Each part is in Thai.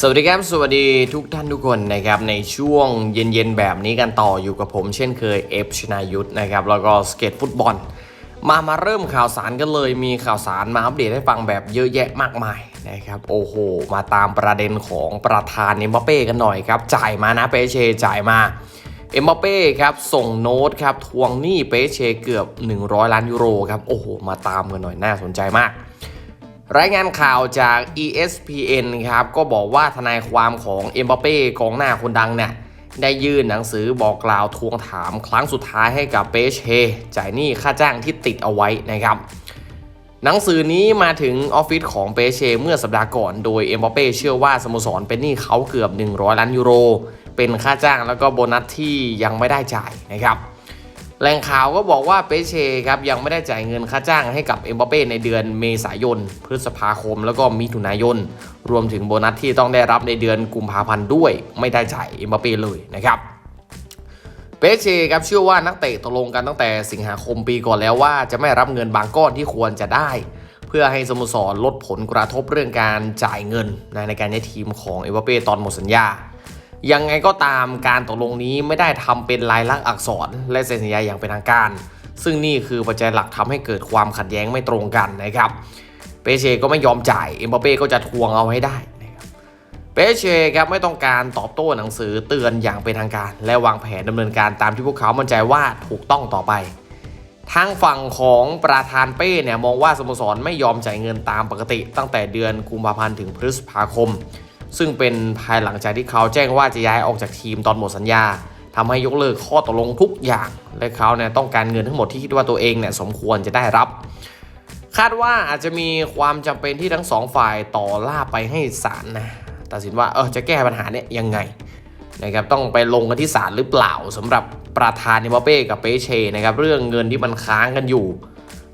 สวัสดีครับสวัสดีทุกท่านทุกคนนะครับในช่วงเย็นๆแบบนี้กันต่ออยู่กับผมเช่นเคยเอฟชนายุทธนะครับแล้วก็สเก็ตฟุตบอล มามาเริ่มข่าวสารกันเลยมีข่าวสารมาอัปเดตให้ฟังแบบเยอะแยะมากมายนะครับโอ้โห มาตามประเด็นของประธานเอ็มบัปเป้กันหน่อยครับ จ่ายมานะเปเชจ่ายมาเอ็มบัปเป้ครับส่งโน้ตครับทวงหนี้เปเชเกือบ 100 ล้านยูโรครับโอ้โหมาตามกันหน่อยน่าสนใจมาก รายงานข่าวจาก ESPN ครับก็บอกว่าทนายความของเอ็มบัปเป้กองหน้าคนดังเนี่ยได้ยื่นหนังสือบอกกล่าวทวงถามครั้งสุดท้ายให้กับเปเชจ่ายหนี้ค่าจ้างที่ติดเอาไว้นะครับ หนังสือนี้มาถึงออฟฟิศของเปเชเมื่อสัปดาห์ก่อน โดยเอ็มบัปเป้เชื่อว่าสโมสรเป็นหนี้เขาเกือบ 100 ล้านยูโร เป็นค่าจ้างแล้วก็โบนัสที่ยังไม่ได้จ่ายนะครับ แหล่งข่าวก็บอกว่าเปเช่ครับยังไม่ได้จ่ายเงินค่าจ้างให้กับเอ็มบัปเป้ในเดือนเมษายน พฤษภาคม แล้วก็มิถุนายน รวมถึงโบนัสที่ต้องได้รับในเดือนกุมภาพันธ์ด้วย ไม่ได้จ่ายเอ็มบัปเป้เลยนะครับเปเช่ครับเชื่อว่านักเตะตกลงกันตั้งแต่สิงหาคมปีก่อนแล้วว่าจะไม่รับเงินบางก้อนที่ควรจะได้ เพื่อให้สโมสรลดผลกระทบเรื่องการจ่ายเงินในการย้ายทีมของเอ็มบัปเป้ตอนหมดสัญญา ยังไงก็ตามการตกลงนี้ไม่ได้ทำเป็นลายลักษณ์อักษร และเซ็นสัญญาอย่างเป็นทางการ ซึ่งนี่คือปัจจัยหลักทำให้เกิดความขัดแย้งไม่ตรงกันนะครับ เปเชก็ไม่ยอมจ่าย เอ็มบัปเป้ก็จะทวงเอาให้ได้นะครับเปเชครับไม่ต้องการตอบโต้หนังสือเตือนอย่างเป็นทางการ และวางแผนดำเนินการตามที่พวกเขามั่นใจว่าถูกต้องต่อไปทางฝั่งของประธานเป้เนี่ยมองว่าสโมสรไม่ยอมจ่ายเงินตามปกติ ตั้งแต่เดือนกุมภาพันธ์ถึงพฤษภาคม ซึ่งเป็นภายหลังจากที่เขาแจ้งว่าจะย้ายออกจากทีมตอนหมดสัญญาทำให้ยกเลิกข้อตกลงทุกอย่าง และเขาเนี่ยต้องการเงินทั้งหมดที่คิดว่าตัวเองเนี่ยสมควรจะได้รับ คาดว่าอาจจะมีความจำเป็นที่ทั้งสองฝ่ายต่อล่าไปให้ศาลนะตัดสินว่าเออจะแก้ปัญหาเนี่ยยังไงนะครับต้องไปลงกันที่ศาลหรือเปล่าสำหรับประธานนิมเป้กับเปเช่นะครับเรื่องเงินที่มันค้างกันอยู่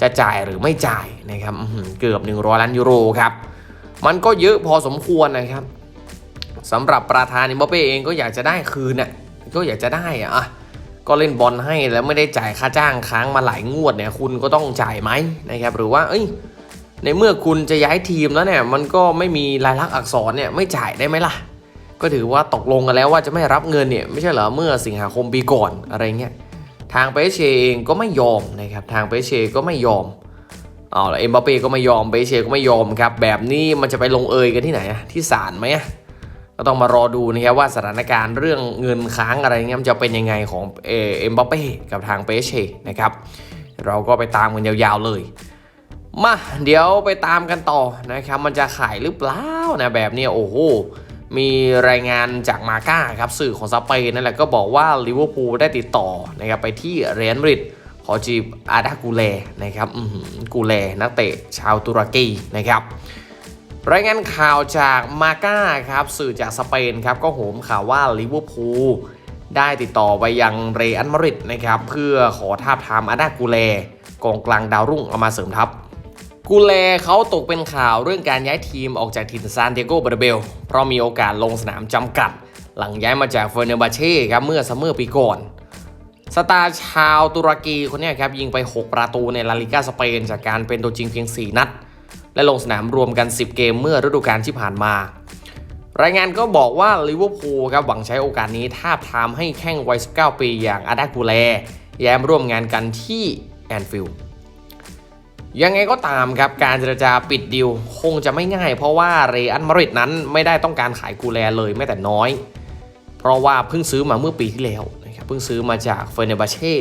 จะจ่ายหรือไม่จ่ายนะครับอื้อหือเกือบ 100 ล้านยูโรครับมันก็เยอะพอสมควรนะครับ สำหรับประธานอิมบัปเป้เองก็อยากจะได้คืนน่ะก็อยากจะได้อะก็เล่นบอลให้แล้วไม่ได้จ่ายค่าจ้างค้างมาหลายงวดเนี่ยคุณก็ต้องจ่ายไหมนะครับหรือว่าเอ้ยในเมื่อคุณจะย้ายทีมแล้วเนี่ยมันก็ไม่มีลายลักษณ์อักษรเนี่ยไม่จ่ายได้ไหมล่ะ ก็ถือว่าตกลงกันแล้วว่าจะไม่รับเงินเนี่ยไม่ใช่เหรอเมื่อสิงหาคมปีก่อนอะไรเงี้ยทางเปเชเองก็ไม่ยอมนะครับทางเปเชก็ไม่ยอมเอาละเอ็มบัปเป้ก็ไม่ยอมเปเชก็ไม่ยอมครับแบบนี้มันจะไปลงเอยกันที่ไหนที่ศาลไหมอะ ก็ต้องมารอดูนะครับว่าสถานการณ์เรื่องเงินค้างอะไรเงี้ยมันจะเป็นยังไงของเอ็มบัปเป้กับทางเปเช่นะครับ เราก็ไปตามกันยาวๆเลย มาเดี๋ยวไปตามกันต่อนะครับมันจะขายหรือเปล่านะแบบนี้โอ้โหมีรายงานจากมาก้าครับสื่อของสเปนนั่นแหละก็บอกว่าลิเวอร์พูลได้ติดต่อนะครับไปที่เรอัลมาดริดขอจีบอาดากูแลนะครับอื้อหือกูแลนักเตะชาวตุรกีนะครับ รายงานข่าวจากมาก้าครับสื่อจากสเปนครับก็โหมข่าวว่าลิเวอร์พูลได้ติดต่อไปยังเรอัลมาดริดนะครับเพื่อขอทาบทามอาดากูแลกองกลางดาวรุ่งเอามาเสริมทัพ กูแลเขาตกเป็นข่าวเรื่องการย้ายทีมออกจากถิ่นซานเตโกบาร์เบล เพราะมีโอกาสลงสนามจำกัด หลังย้ายมาจากเฟอร์เนบาเช่ครับเมื่อซัมเมอร์ปีก่อนสตาร์ชาวตุรกีคนนี้ครับยิงไป 6 ประตูในลาลิกาสเปนจากการเป็นตัวจริงเพียง 4 นัด และลงสนามรวมกัน 10 เกมเมื่อฤดูกาลที่ผ่านมา รายงานก็บอกว่าลิเวอร์พูลครับหวังใช้โอกาสนี้ทาบทามให้แข้งวัย 19 ปีอย่างอาดากูแล แย้มร่วมงานกันที่แอนฟิลด์ยังไงก็ตามครับการเจรจาปิดดีลคงจะไม่ง่าย เพราะว่าเรอัลมาดริดนั้นไม่ได้ต้องการขายกูแลเลยแม้แต่น้อย เพราะว่าเพิ่งซื้อมาเมื่อปีที่แล้วนะครับเพิ่งซื้อมาจากเฟอร์เนบาเช่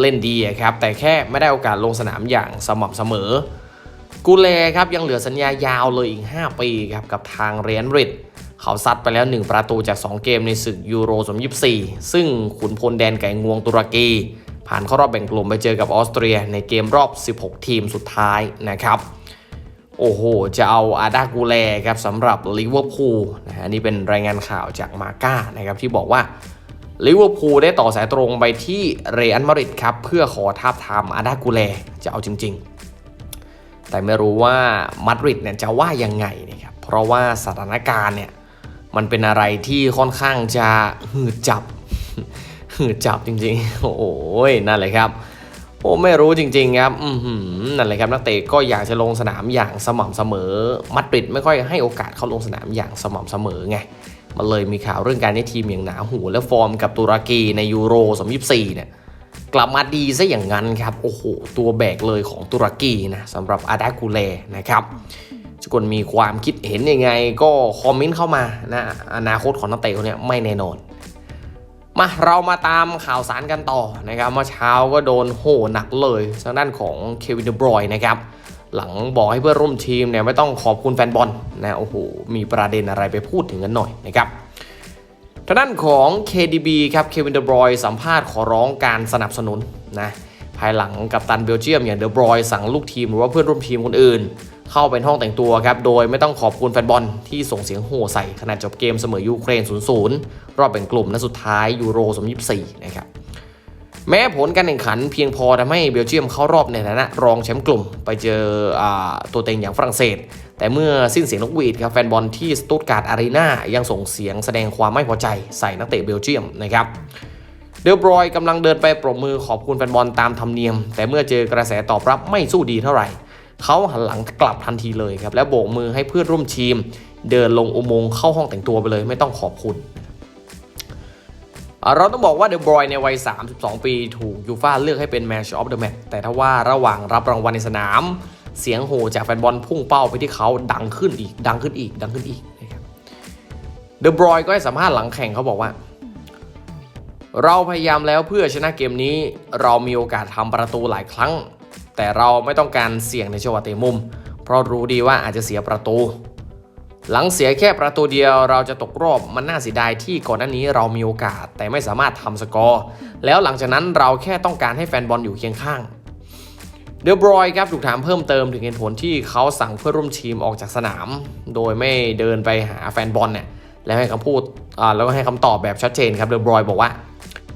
เล่นดีครับแต่แค่ไม่ได้โอกาสลงสนามอย่างสม่ำเสมอ กูแลครับยังเหลือสัญญายาวเลยอีก 5 ปีครับกับทางเรอัลมาดริดเขาซัดไปแล้ว 1 ประตูจาก 2 เกมในศึกยูโร2024 ซึ่งขุนพลแดนไก่งวงตุรกี ผ่านเข้ารอบแบ่งกลุ่มไปเจอกับออสเตรียในเกมรอบ 16 ทีมสุดท้ายนะครับ โอ้โห จะเอาอาดากูแลครับสำหรับลิเวอร์พูลนะฮะนี่เป็นรายงานข่าวจากมาก้านะครับที่บอกว่าลิเวอร์พูลได้ต่อสายตรงไปที่เรอัลมาดริดครับเพื่อขอทาบทามอาดากูแลจะเอาจริง ๆ แต่ไม่รู้ว่ามาดริดเนี่ยจะว่ายังไงนะครับเพราะว่าสถานการณ์เนี่ยมันเป็นอะไรที่ค่อนข้างจะหืดจับหืดจับจริงๆ โอ้ยนั่นเลยครับโอ้ไม่รู้จริงๆครับอือหือนั่นแหละครับนักเตะก็อยากจะลงสนามอย่างสม่ำเสมอมัดริดไม่ค่อยให้โอกาสเขาลงสนามอย่างสม่ำเสมอไงมันเลยมีข่าวเรื่องการให้ทีมอย่างหนาหูและฟอร์มกับตุรกีในยูโร2024เนี่ย กลับมาดีซะอย่างนั้นครับ โอ้โห ตัวแบกเลยของตุรกีนะสำหรับอาดากูเลนะครับทุกคนมีความคิดเห็นยังไง ก็คอมเมนต์เข้ามานะอนาคตของนักเตะคนนี้ไม่แน่นอน มาเรามาตามข่าวสารกันต่อนะครับเมื่อเช้าก็โดนโหหนักเลยทางด้านของเควินเดบรอยนะครับหลังบอกให้เพื่อนร่วมทีมเนี่ยไม่ต้องขอบคุณแฟนบอลนะโอ้โหมีประเด็นอะไรไปพูดถึงกันหน่อยนะครับ ทางด้านของ KDB ครับเควินเดบรอยสัมภาษณ์ขอร้องการสนับสนุนนะภายหลังกัปตันเบลเยียมอย่างเดบรอยสั่งลูกทีมหรือว่าเพื่อนร่วมทีมคนอื่น เข้าเป็นห้องแต่งตัวครับ โดยไม่ต้องขอบคุณแฟนบอลที่ส่งเสียงโห่ใส่ขณะจบเกมเสมอยูเครน 0-0 รอบแบ่งกลุ่มนัดสุดท้ายยูโร2024 นะครับแม้ผลการแข่งขันเพียงพอทำให้เบลเยียมเข้ารอบในฐานะรองแชมป์กลุ่ม ไปเจออตัวเต็งอย่างฝรั่งเศส แต่เมื่อสิ้นเสียงนกหวีดครับแฟนบอลที่สตุตการ์ดอารีนายังส่งเสียงแสดงความไม่พอใจใส่นักเตะเบลเยียมนะครับเดลบรอยกำลังเดินไปปรบมือขอบคุณแฟนบอลตามธรรมเนียม แต่เมื่อเจอกระแสตอบรับไม่สู้ดีเท่าไหร่ เขาหันหลังกลับทันทีเลยครับ และโบกมือให้เพื่อนร่วมทีม เดินลงอุโมงค์เข้าห้องแต่งตัวไปเลยไม่ต้องขอบคุณ เราต้องบอกว่าเดบรอยในวัย 32 ปีถูกยูฟ่าเลือกให้เป็น Match of the Match แต่ถ้าว่าระหว่างรับรางวัลในสนาม เสียงโห่จากแฟนบอลพุ่งเป้าไปที่เขาดังขึ้นอีก ดังขึ้นอีก ดังขึ้นอีกนะครับเดบรอยก็ให้สัมภาษณ์หลังแข่งเขาบอกว่า เราพยายามแล้วเพื่อชนะเกมนี้ เรามีโอกาสทำประตูหลายครั้ง แต่เราไม่ต้องการเสี่ยงในจังหวะเตะมุม เพราะรู้ดีว่าอาจจะเสียประตู หลังเสียแค่ประตูเดียวเราจะตกรอบมันน่าเสียดายที่ก่อนหน้านี้เรามีโอกาสแต่ไม่สามารถทำสกอร์แล้วหลังจากนั้นเราแค่ต้องการให้แฟนบอลอยู่เคียงข้าง เดลบรอยครับถูกถามเพิ่มเติมถึงเหตุผลที่เขาสั่งเพื่อร่วมทีมออกจากสนาม โดยไม่เดินไปหาแฟนบอลเนี่ยแล้วให้คำพูดอ่าแล้วก็ให้คำตอบแบบชัดเจนครับเดลบรอยบอกว่า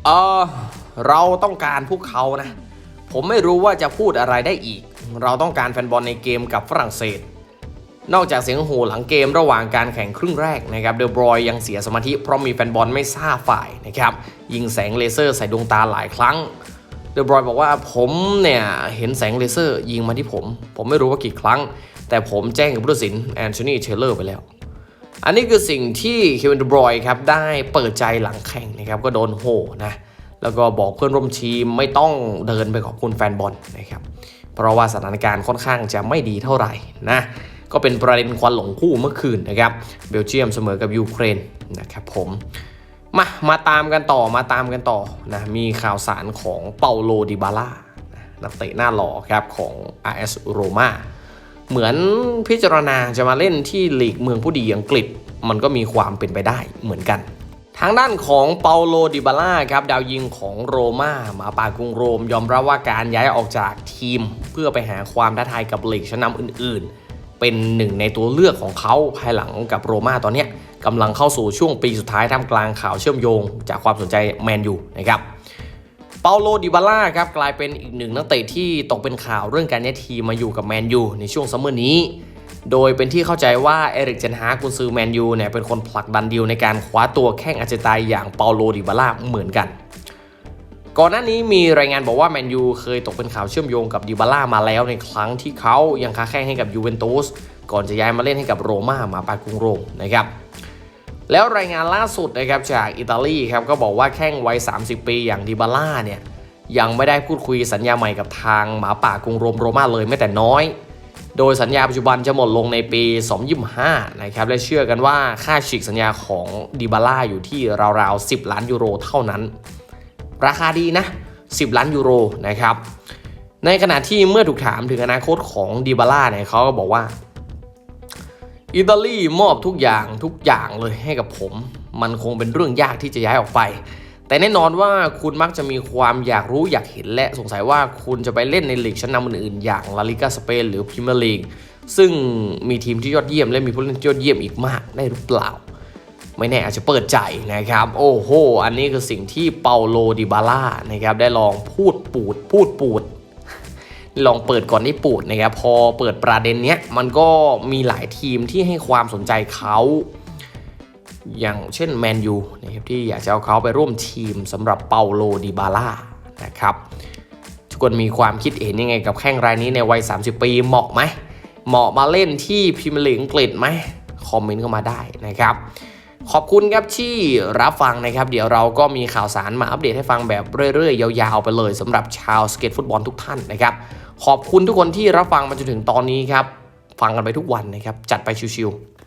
เออเราต้องการพวกเขานะ ผมไม่รู้ว่าจะพูดอะไรได้อีก เราต้องการแฟนบอลในเกมกับฝรั่งเศส นอกจากเสียงโห่หลังเกมระหว่างการแข่งครึ่งแรกนะครับเดบรอยยังเสียสมาธิเพราะมีแฟนบอลไม่ทราบฝ่ายนะครับยิงแสงเลเซอร์ใส่ดวงตาหลายครั้ง เดบรอยบอกว่าผมเนี่ย เห็นแสงเลเซอร์ยิงมาที่ผม ผมไม่รู้ว่ากี่ครั้ง แต่ผมแจ้งกับผู้ตัดสินแอนโทนีเทเลอร์ไปแล้ว อันนี้คือสิ่งที่เควินเดบรอยครับได้เปิดใจหลังแข่งนะครับก็โดนโห่นะแล้วก็บอกเพื่อนร่วมทีมไม่ต้องเดินไปขอบคุณแฟนบอลนะครับเพราะว่าสถานการณ์ค่อนข้างจะไม่ดีเท่าไหร่นะก็เป็นประเด็นควันหลงคู่เมื่อคืนนะครับเบลเยียมเสมอกับยูเครนนะครับผม มา มาตามกันต่อมาตามกันต่อนะมีข่าวสารของเปาโลดิบาล่านักเตะหน้าหล่อครับของ RS Roma เหมือนพิจารณาจะมาเล่นที่ลีกเมืองผู้ดีอังกฤษ มันก็มีความเป็นไปได้เหมือนกัน ทางด้านของเปาโลดิบาล่าครับดาวยิงของโรม่าหมาป่ากรุงโรม ยอมรับว่าการย้ายออกจากทีม เพื่อไปหาความท้าทายกับลีกชั้นนำอื่น ๆ เป็นหนึ่งในตัวเลือกของเขาภายหลังกับโรม่าตอนเนี้ย กำลังเข้าสู่ช่วงปีสุดท้ายท่ามกลางข่าวเชื่อมโยง จากความสนใจแมนยูนะครับเปาโลดิบาล่าครับกลายเป็นอีกหนึ่งนักเตะที่ตกเป็นข่าวเรื่องการย้ายทีมมาอยู่กับแมนยูในช่วงซัมเมอร์นี้ โดยเป็นที่เข้าใจว่าเอริกเจนฮากุนซือแมนยูเนี่ยเป็นคนผลักดันดีลในการคว้าตัวแข้งอาร์เจนตน์อย่างเปาโลดิบาล่าเหมือนกัน ก่อนหน้านี้มีรายงานบอกว่าแมนยูเคยตกเป็นข่าวเชื่อมโยงกับดิบาล่ามาแล้วในครั้งที่เขายังค้าแข้งให้กับยูเวนตุสก่อนจะย้ายมาเล่นให้กับโรม่ามาปากรุงโรมนะครับ แล้วรายงานล่าสุดนะครับจากอิตาลีครับก็บอกว่าแข้งวัย 30 ปีอย่างดิบาล่าเนี่ยยังไม่ได้พูดคุยสัญญาใหม่กับทางหมาป่ากรุงโรมโรม่าเลยแม้แต่น้อย โดยสัญญาปัจจุบันจะหมดลงในปี 2025 นะครับและเชื่อกันว่าค่าฉีกสัญญาของดิบาล่าอยู่ที่ราวๆ 10 ล้านยูโรเท่านั้น ราคาดีนะ 10 ล้านยูโรนะครับในขณะที่เมื่อถูกถามถึงอนาคตของดิบาล่าเนี่ยเขาก็บอกว่า อิตาลีมอบทุกอย่างทุกอย่างเลยให้กับผม มันคงเป็นเรื่องยากที่จะย้ายออกไป แต่แน่นอนว่าคุณมักจะมีความอยากรู้อยากเห็นและสงสัยว่าคุณจะไปเล่นในลีกชั้นนำอื่นๆอย่างลาลิกาสเปนหรือพรีเมียร์ลีกซึ่งมีทีมที่ยอดเยี่ยมและมีผู้เล่นยอดเยี่ยมอีกมากได้หรือเปล่า ไม่แน่อาจจะเปิดใจนะครับ โอ้โห อันนี้คือสิ่งที่เปาโลดิบาล่านะครับได้ลองพูดปูดพูดปูด ลองเปิดก่อนที่ปูดนะครับพอเปิดประเด็นเนี้ยมันก็มีหลายทีมที่ให้ความสนใจเขาอย่างเช่นแมนยูนะครับที่อยากจะเอาเขาไปร่วมทีมสำหรับเปาโลดิบาล่านะครับทุกคนมีความคิดเห็นยังไงกับแข้งรายนี้ในวัย 30 ปีเหมาะไหมเหมาะมาเล่นที่พรีเมียร์ลีกอังกฤษไหมคอมเมนต์เข้ามาได้นะครับ ขอบคุณครับที่รับฟังนะครับ เดี๋ยวเราก็มีข่าวสารมาอัปเดตให้ฟังแบบเรื่อยๆ ยาวๆ ไปเลยสำหรับชาวสเก็ตฟุตบอลทุกท่านนะครับ ขอบคุณทุกคนที่รับฟังมาจนถึงตอนนี้ครับ ฟังกันไปทุกวันนะครับ จัดไปชิวๆ